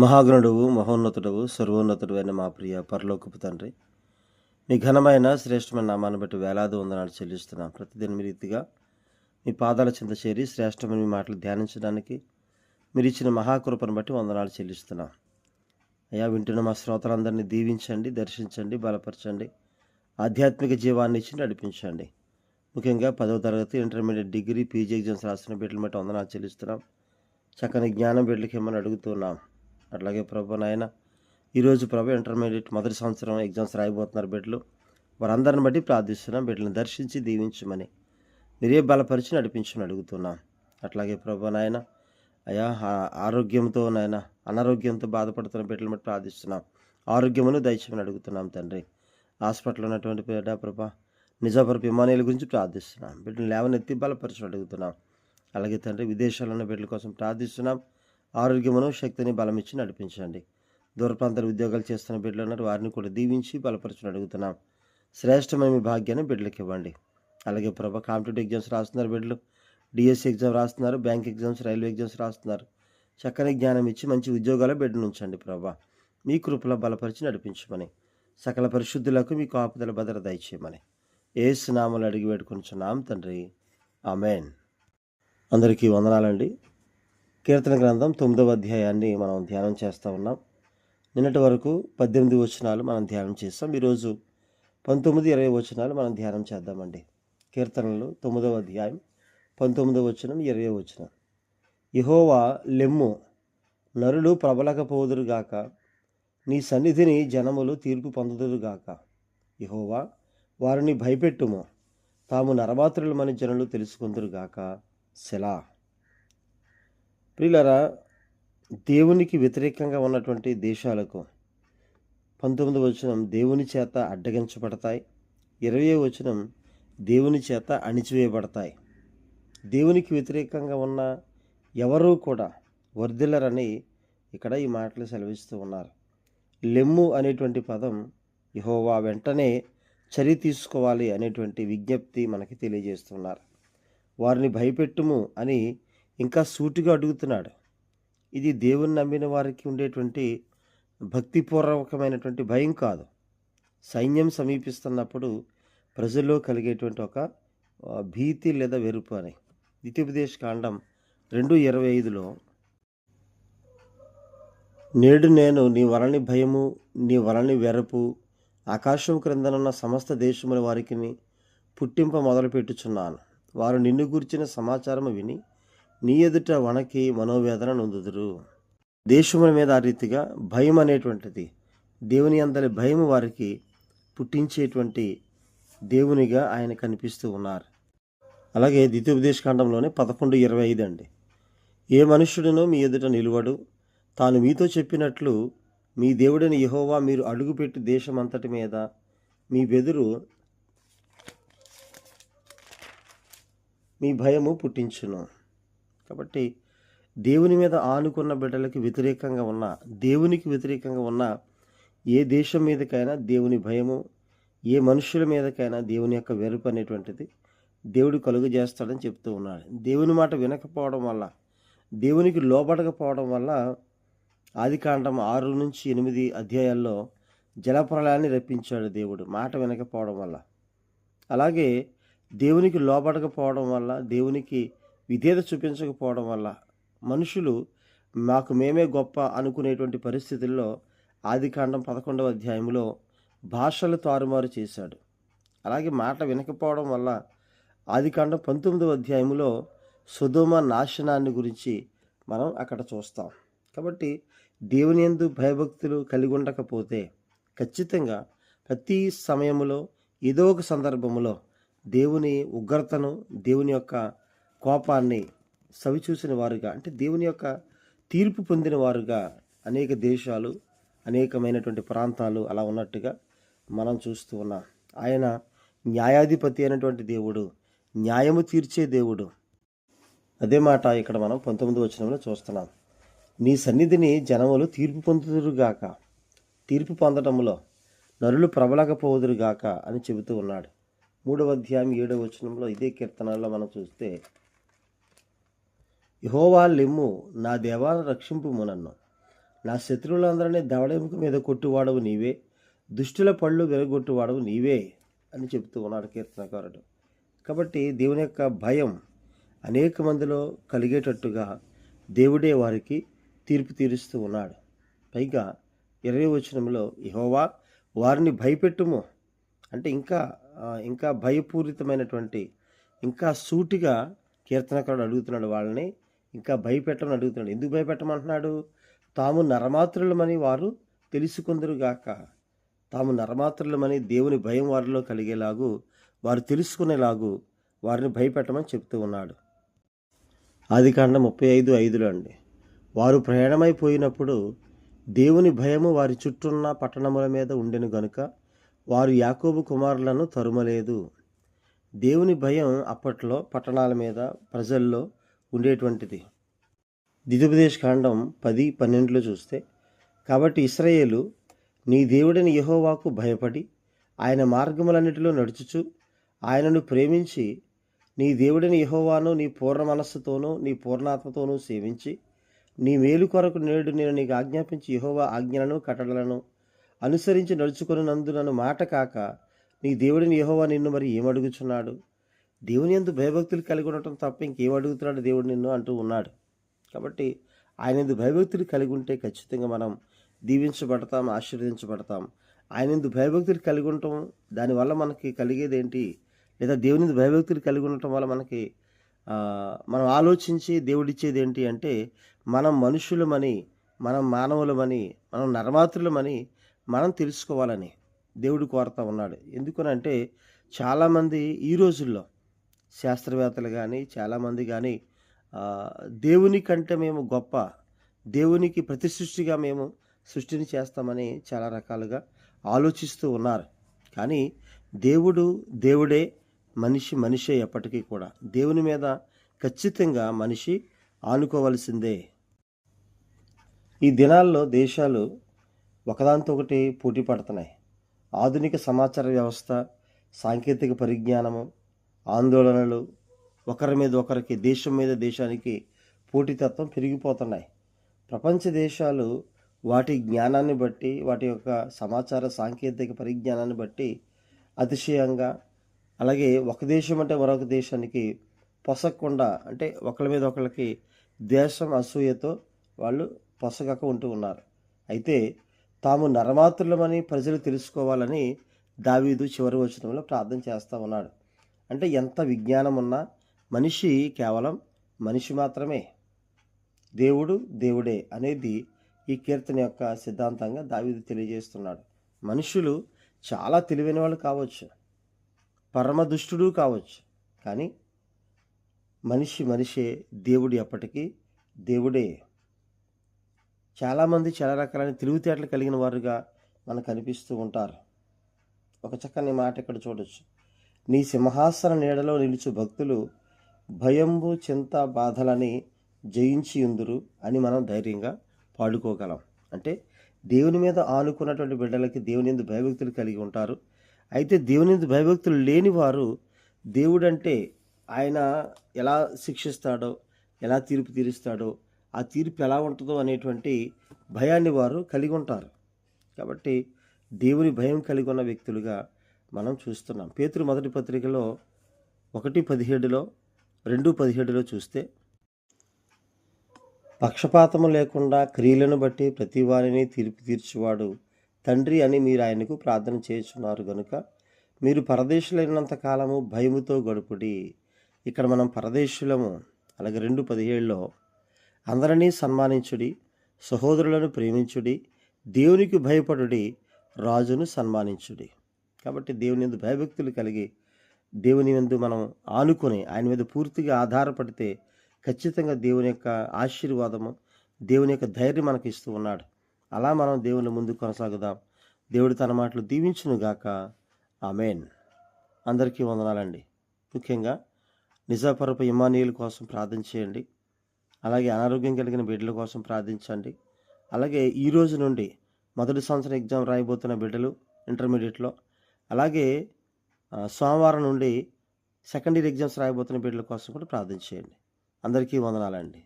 మహాగణుడువు మహోన్నతుడవు సర్వోన్నతుడు అయిన మా ప్రియ పరలోకపు తండ్రి మీ ఘనమైన శ్రేష్టమైన నామాన్ని బట్టి వేలాది వందనాలు చెల్లిస్తున్నాం. ప్రతిదిన మీ రీతిగా మీ పాదాల చింత చేరి శ్రేష్టమైన మీ మాటలు ధ్యానించడానికి మీరు ఇచ్చిన మహాకృపను బట్టి వందనాలు చెల్లిస్తున్నాం. అయ్యా వింటున్న మా శ్రోతలందరినీ దీవించండి దర్శించండి బలపరచండి ఆధ్యాత్మిక జీవాన్ని ఇచ్చి నడిపించండి. ముఖ్యంగా పదవ తరగతి ఇంటర్మీడియట్ డిగ్రీ పీజీ ఎగ్జామ్స్ రాసిన బిడ్డలు బట్టి వందనాలు చెల్లిస్తున్నాం. చక్కని జ్ఞానం బిడ్డలకి ఏమని అడుగుతున్నాం. అట్లాగే ప్రభు నాయన ఈరోజు ప్రభు ఇంటర్మీడియట్ మొదటి సంవత్సరం ఎగ్జామ్స్ రాయబోతున్నారు బిడ్డలు. వారందరిని బట్టి ప్రార్థిస్తున్నాం. బిడ్డలను దర్శించి దీవించమని మీరే బలపరిచి నడిపించమని అడుగుతున్నాం. అట్లాగే ప్రభు నాయన అయా ఆరోగ్యంతో నాయన అనారోగ్యంతో బాధపడుతున్న బిడ్డలు బట్టి ప్రార్థిస్తున్నాం. ఆరోగ్యమును దయచేమని అడుగుతున్నాం తండ్రి. హాస్పిటల్లో ఉన్నటువంటి బిడ్డ ప్రభా నిజాపురపు విమానాల గురించి ప్రార్థిస్తున్నాం. బిడ్డను లేవనెత్తి బలపరచడం అడుగుతున్నాం. అలాగే తండ్రి విదేశాల్లో ఉన్న బిడ్డల కోసం ప్రార్థిస్తున్నాం. ఆరోగ్యమును శక్తిని బలం ఇచ్చి నడిపించండి. దూర ప్రాంతాల ఉద్యోగాలు చేస్తున్న బిడ్డలు ఉన్నారు వారిని కూడా దీవించి బలపరచుని అడుగుతున్నాం. శ్రేష్టమైన మీ భాగ్యాన్ని బిడ్డలకు ఇవ్వండి. అలాగే ప్రభా కాంపిటేటివ్ ఎగ్జామ్స్ రాస్తున్నారు బిడ్డలు. డిఎస్సి ఎగ్జామ్ రాస్తున్నారు బ్యాంక్ ఎగ్జామ్స్ రైల్వే ఎగ్జామ్స్ రాస్తున్నారు. చక్కని జ్ఞానం ఇచ్చి మంచి ఉద్యోగాలు బిడ్డను ఉంచండి ప్రభా. మీ కృపలో బలపరిచి నడిపించమని సకల పరిశుద్ధులకు మీకు ఆపదల భద్రత దయచేయమని ఏ నామలు అడిగి వేడుకొంచున్నాం తండ్రి. ఆమెన్. అందరికీ వందనాలండి. కీర్తన గ్రంథం తొమ్మిదవ అధ్యాయాన్ని మనం ధ్యానం చేస్తూ ఉన్నాం. నిన్నటి వరకు పద్దెనిమిది వచనాలు మనం ధ్యానం చేస్తాం ఈరోజు పంతొమ్మిది ఇరవై వచనాలు మనం ధ్యానం చేద్దామండి. కీర్తనలు తొమ్మిదవ అధ్యాయం పంతొమ్మిదవ వచనం ఇరవై వచనం. యహోవా లెమ్ము నరులు ప్రబలకపోదురుగాక నీ సన్నిధిని జనములు తీర్పు పొందుదురుగాక యహోవా వారిని భయపెట్టుము. తాము నరమాత్రులమని జనులు తెలుసుకుందురుగాక సెలా. ప్రియులరా దేవునికి వ్యతిరేకంగా ఉన్నటువంటి దేశాలకు పంతొమ్మిది వచనం దేవుని చేత అడ్డగించబడతాయి ఇరవై వచనం దేవుని చేత అణిచివేయబడతాయి. దేవునికి వ్యతిరేకంగా ఉన్న ఎవరూ కూడా వర్ధిల్లరని ఇక్కడ ఈ మాటలు సెలవిస్తూ ఉన్నారు. లెమ్ము అనేటువంటి పదం యహోవా వెంటనే చర్య తీసుకోవాలి అనేటువంటి విజ్ఞప్తి మనకి తెలియజేస్తున్నారు. వారిని భయపెట్టుము అని ఇంకా సూటిగా అడుగుతున్నాడు. ఇది దేవుని నమ్మిన వారికి ఉండేటువంటి భక్తిపూర్వకమైనటువంటి భయం కాదు. సైన్యం సమీపిస్తున్నప్పుడు ప్రజల్లో కలిగేటువంటి ఒక భీతి లేదా వెరుపు అని. ద్వితీయోపదేశ కాండం రెండు ఇరవై ఐదులో నేడు నేను నీ వలని భయము నీ వలని వెరపు ఆకాశం క్రిందనున్న సమస్త దేశముల వారికి పుట్టింప మొదలుపెట్టుచున్నాను. వారు నిన్ను గురించిన సమాచారం విని నీ ఎదుట వణకి మనోవేదన నొందుదురు. దేశముల మీద ఆ రీతిగా భయం అనేటువంటిది దేవుని అందరి భయం వారికి పుట్టించేటువంటి దేవునిగా ఆయన కనిపిస్తూ ఉన్నారు. అలాగే ద్వితీయోపదేశ ఖండంలోనే పదకొండు ఇరవై ఐదు అండి. ఏ మనుష్యుడినో మీ ఎదుట నిలువడు. తాను మీతో చెప్పినట్లు మీ దేవుడైన యహోవా మీరు అడుగుపెట్టి దేశమంతటి మీద మీ బెదురు మీ భయము పుట్టించును. కాబట్టి దేవుని మీద ఆనుకున్న బిడ్డలకి వ్యతిరేకంగా ఉన్న దేవునికి వ్యతిరేకంగా ఉన్న ఏ దేశం మీదకైనా దేవుని భయము ఏ మనుషుల మీదకైనా దేవుని యొక్క వెరుపు అనేటువంటిది దేవుడు కలుగు చేస్తాడని చెప్తూ ఉన్నాడు. దేవుని మాట వినకపోవడం వల్ల దేవునికి లోబడకపోవడం వల్ల ఆదికాండం ఆరు నుంచి ఎనిమిది అధ్యాయాల్లో జలప్రలయాన్ని రప్పించాడు దేవుడు మాట వినకపోవడం వల్ల. అలాగే దేవునికి లోబడకపోవడం వల్ల దేవునికి విధేయత చూపించకపోవడం వల్ల మనుషులు మాకు మేమే గొప్ప అనుకునేటువంటి పరిస్థితుల్లో ఆదికాండం పదకొండవ అధ్యాయంలో భాషలు తారుమారు చేశాడు. అలాగే మాట వినకపోవడం వల్ల ఆదికాండం పంతొమ్మిదవ అధ్యాయంలో సుధుమ నాశనాన్ని గురించి మనం అక్కడ చూస్తాం. కాబట్టి దేవుని యందు భయభక్తులు కలిగి ఉండకపోతే ఖచ్చితంగా ప్రతి సమయంలో ఏదో ఒక సందర్భంలో దేవుని ఉగ్రతను దేవుని యొక్క కోపాన్ని సవిచూసిన వారుగా అంటే దేవుని యొక్క తీర్పు పొందిన వారుగా అనేక దేశాలు అనేకమైనటువంటి ప్రాంతాలు అలా ఉన్నట్టుగా మనం చూస్తూ ఉన్నాం. ఆయన న్యాయాధిపతి అయినటువంటి దేవుడు న్యాయము తీర్చే దేవుడు. అదే మాట ఇక్కడ మనం పంతొమ్మిది వచనంలో చూస్తున్నాం. నీ సన్నిధిని జనములు తీర్పు పొందుదురుగాక. తీర్పు పొందటంలో నరులు ప్రబలకపోదురుగాక అని చెబుతూ ఉన్నాడు. మూడవ అధ్యాయం ఏడవ వచనంలో ఇదే కీర్తనలో మనం చూస్తే యహోవా లెమ్ము నా దేవాన్ని రక్షింపుము నన్ను నా శత్రువులందరినీ దవడెముక మీద కొట్టువాడవు నీవే దుష్టుల పళ్ళు విరగొట్టువాడవు నీవే అని చెప్తూ ఉన్నాడు కీర్తనకారుడు. కాబట్టి దేవుని యొక్క భయం అనేక మందిలో కలిగేటట్టుగా దేవుడే వారికి తీర్పు తీరుస్తూ ఉన్నాడు. పైగా ఇరవై వచనంలో యహోవా వారిని భయపెట్టుము అంటే ఇంకా ఇంకా భయపూరితమైనటువంటి ఇంకా సూటిగా కీర్తనకారుడు అడుగుతున్నాడు వాళ్ళని ఇంకా భయపెట్టమని అడుగుతున్నాడు. ఎందుకు భయపెట్టమంటున్నాడు? తాము నరమాత్రులమని వారు తెలుసుకుందరుగాక తాము నరమాత్రులమని దేవుని భయం వారిలో కలిగేలాగు వారు తెలుసుకునేలాగు వారిని భయపెట్టమని చెప్తూ ఉన్నాడు. ఆది కాండం ముప్పై ఐదు ఐదులో అండి. వారు ప్రయాణమైపోయినప్పుడు దేవుని భయము వారి చుట్టూన్న పట్టణముల మీద ఉండెను గనుక వారు యాకోబు కుమారులను తరుమలేదు. దేవుని భయం అప్పట్లో పట్టణాల మీద ప్రజల్లో ఉండేటువంటిది. ద్వితీయోపదేశ కాండం పది పన్నెండులో చూస్తే కాబట్టి ఇస్రాయేలు నీ దేవుడని యహోవాకు భయపడి ఆయన మార్గములన్నిటిలో నడుచుచు ఆయనను ప్రేమించి నీ దేవుడిని యహోవాను నీ పూర్ణ మనస్సుతోనూ నీ పూర్ణాత్మతోనూ సేవించి నీ మేలు కొరకు నేడు నేను నీకు ఆజ్ఞాపించి యహోవా ఆజ్ఞలను కట్టడలను అనుసరించి నడుచుకున్నందు నన్ను మాట కాక నీ దేవుడిని యహోవా నిన్ను మరి ఏమడుగుచున్నాడు? దేవుని ఎందు భయభక్తులు కలిగి ఉండటం తప్ప ఇంకేం అడుగుతున్నాడు దేవుడు నిన్ను అంటూ ఉన్నాడు. కాబట్టి ఆయన ఎందు భయభక్తులు కలిగి ఉంటే ఖచ్చితంగా మనం దీవించబడతాం ఆశీర్వదించబడతాం. ఆయన ఎందు భయభక్తులు కలిగి ఉండటం దానివల్ల మనకి కలిగేది ఏంటి? లేదా దేవుని ఎందు భయభక్తులు కలిగి ఉండటం వల్ల మనకి మనం ఆలోచించి దేవుడిచ్చేది ఏంటి అంటే మనం మనుషులమని మనం మానవులమని మనం నరమాతృలమని మనం తెలుసుకోవాలని దేవుడు కోరుతా ఉన్నాడు. ఎందుకనంటే చాలామంది ఈ రోజుల్లో శాస్త్రవేత్తలు కానీ చాలామంది కానీ దేవుని కంటే మేము గొప్ప దేవునికి ప్రతి సృష్టిగా మేము సృష్టిని చేస్తామని చాలా రకాలుగా ఆలోచిస్తూ ఉన్నారు. కానీ దేవుడు దేవుడే మనిషి మనిషే ఎప్పటికీ కూడా. దేవుని మీద ఖచ్చితంగా మనిషి ఆనుకోవలసిందే. ఈ దినాల్లో దేశాలు ఒకదాంతో ఒకటి పోటీ పడుతున్నాయి. ఆధునిక సమాచార వ్యవస్థ సాంకేతిక పరిజ్ఞానము ఆందోళనలు ఒకరి మీద ఒకరికి దేశం మీద దేశానికి పోటీతత్వం పెరిగిపోతున్నాయి. ప్రపంచ దేశాలు వాటి జ్ఞానాన్ని బట్టి వాటి యొక్క సమాచార సాంకేతిక పరిజ్ఞానాన్ని బట్టి అతిశయంగా అలాగే ఒక దేశం అంటే మరొక దేశానికి పొసగకుండా అంటే ఒకరి మీద ఒకరికి దేశం అసూయతో వాళ్ళు పొసగక ఉంటూ ఉన్నారు. అయితే తాము నరమాత్రులమని ప్రజలు తెలుసుకోవాలని దావీదు చివరి వచనంలో ప్రార్థన చేస్తూ ఉన్నాడు. అంటే ఎంత విజ్ఞానం ఉన్నా మనిషి కేవలం మనిషి మాత్రమే. దేవుడు దేవుడే అనేది ఈ కీర్తన యొక్క సిద్ధాంతంగా దావిది తెలియజేస్తున్నాడు. మనుషులు చాలా తెలివైన వాళ్ళు కావచ్చు పరమ దుష్టుడు కావచ్చు కానీ మనిషి మనిషే దేవుడు ఎప్పటికీ దేవుడే. చాలామంది చాలా రకాలైన తెలివితేటలు కలిగిన వారుగా మనకు కనిపిస్తూ ఉంటారు. ఒక చక్కని మాట ఇక్కడ చూడొచ్చు. నీ సింహాసన నీడలో నిలుచు భక్తులు భయంబు చింత బాధలని జయించి ఉందురు అని మనం ధైర్యంగా పాడుకోగలం. అంటే దేవుని మీద ఆనుకున్నటువంటి బిడ్డలకి దేవుని ఎందు భయభక్తులు కలిగి ఉంటారు. అయితే దేవుని ఎందు భయభక్తులు లేని వారు దేవుడంటే ఆయన ఎలా శిక్షిస్తాడో ఎలా తీర్పు తీరుస్తాడో ఆ తీర్పు ఎలా ఉంటుందో అనేటువంటి భయాన్ని వారు కలిగి ఉంటారు. కాబట్టి దేవుని భయం కలిగి ఉన్న వ్యక్తులుగా మనం చూస్తున్నాం. పేతురు మొదటి పత్రికలో ఒకటి పదిహేడులో రెండు పదిహేడులో చూస్తే పక్షపాతము లేకుండా క్రియలను బట్టి ప్రతి వారిని తీర్పు తీర్చువాడు తండ్రి అని మీరు ఆయనకు ప్రార్థన చేస్తున్నారు గనుక మీరు పరదేశులైనంత కాలము భయముతో గడుపుడి. ఇక్కడ మనం పరదేశులము అలాగే రెండు పదిహేడులో అందరినీ సన్మానించుడి సహోదరులను ప్రేమించుడి దేవునికి భయపడుడి రాజును సన్మానించుడి. కాబట్టి దేవుని ఎందు భయభక్తులు కలిగి దేవుని ఎందు మనం ఆనుకొని ఆయన మీద పూర్తిగా ఆధారపడితే ఖచ్చితంగా దేవుని యొక్క ఆశీర్వాదము దేవుని యొక్క ధైర్యం మనకు ఇస్తూ ఉన్నాడు. అలా మనం దేవుని ముందు కొనసాగుదాం. దేవుడు తన మాటలు దీవించునుగాక ఆమెన్. అందరికీ వందనాలండి. ముఖ్యంగా నిజాపరపు ఇమానీయుల కోసం ప్రార్థన చేయండి. అలాగే అనారోగ్యం కలిగిన బిడ్డల కోసం ప్రార్థించండి. అలాగే ఈ రోజు నుండి మొదటి సంవత్సరం ఎగ్జామ్ రాయబోతున్న బిడ్డలు ఇంటర్మీడియట్లో అలాగే సోమవారం నుండి సెకండ్ ఇయర్ ఎగ్జామ్స్ రాయబోతున్న బిడ్డల కోసం కూడా ప్రార్థన చేయండి. అందరికీ వందనాలండి.